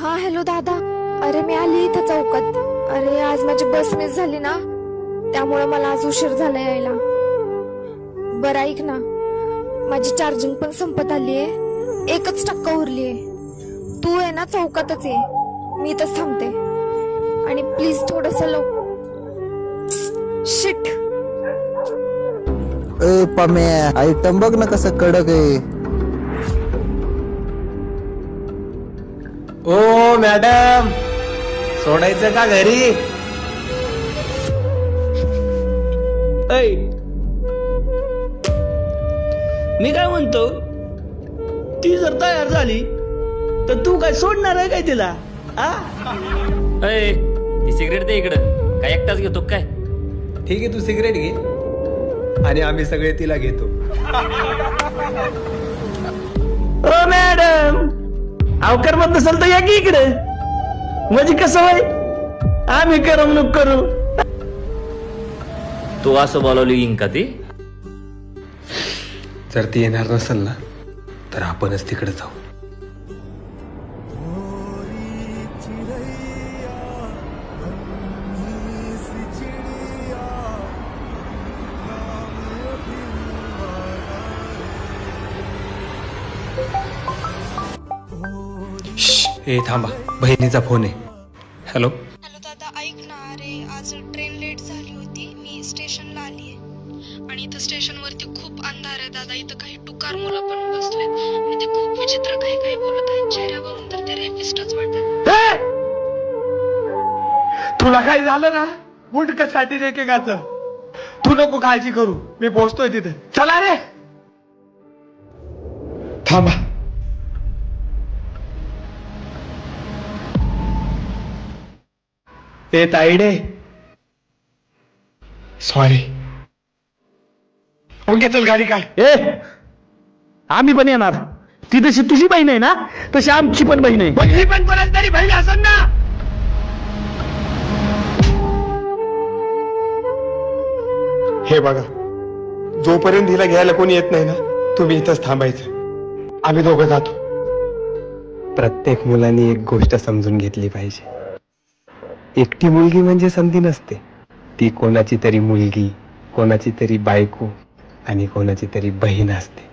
Hello दादा. अरे मी आली इथं चौकात. अरे आज माझी बस मिस झाली ना. त्यामुळे मला आज उशीर झाला यायला. बरं ऐक ना. माझी चार्जिंग पण संपत आली आहे एकच टक्का उरली आहे तू आहे ना चौकातच ये. मी इथंच थांबते. आणि प्लीज थोडस लव शिट ए पम्या आयटम बघ ना कसं कडक आहे. ओ मॅडम. सोडायचं का घरी? मी काय म्हणतो? ती जर तयार झाली तर तू काय सोडणार आहे काय तिला? आ? अय ती सिगरेट दे इकडं. काय एकटाच घेतो काय? ठीक आहे तू सिगरेट घे. आणि आम्ही सगळे तिला घेतो. ओ मॅडम. अवकर मत नसेल तर या की इकडे? म्हणजे कसं होय? आम्ही करमणूक करू. तू असं बोलावली इंका ती? जर ती येणार नसेल ना तर आपणच तिकडे जाऊ. ए थांबा. बहिणीचा फोन आहे. हॅलो? हॅलो दादा ऐक ना. अरे आज ट्रेन लेट झाली होती. मी स्टेशनला आली आहे. आणि इथं स्टेशनवरती खूप अंधार आहे दादा. इथं काही टुकार मुलं पण बसलेत. आणि ते खूप विचित्र काही काही बोलत आहेत. चेहऱ्यावरून तर ते रेपिस्टच वाटतात. तुला काय झालं ना? मुंडकासाठी एकेकाच तू नको काळजी करू. मी पोहोचतोय तिथे. चला रे! थांबा. ते ताईडे. सॉरी ओके चल गाडी काय? ए आम्ही पण येणार. ती जशी तुझी बहीण आहे ना तशी आमची पण बहीण आहे. ही पण कोणाच तरी बहीण असेल ना. हे बघा जोपर्यंत हिला घ्यायला कोणी येत नाही ना तुम्ही इथंच थांबायचं. आम्ही दोघं जातो. प्रत्येक मुलांनी एक गोष्ट समजून घेतली पाहिजे. एकटी मुलगी म्हणजे संधी नसते. ती कोणाची तरी मुलगी कोणाची तरी बायको आणि कोणाची तरी बहीण असते.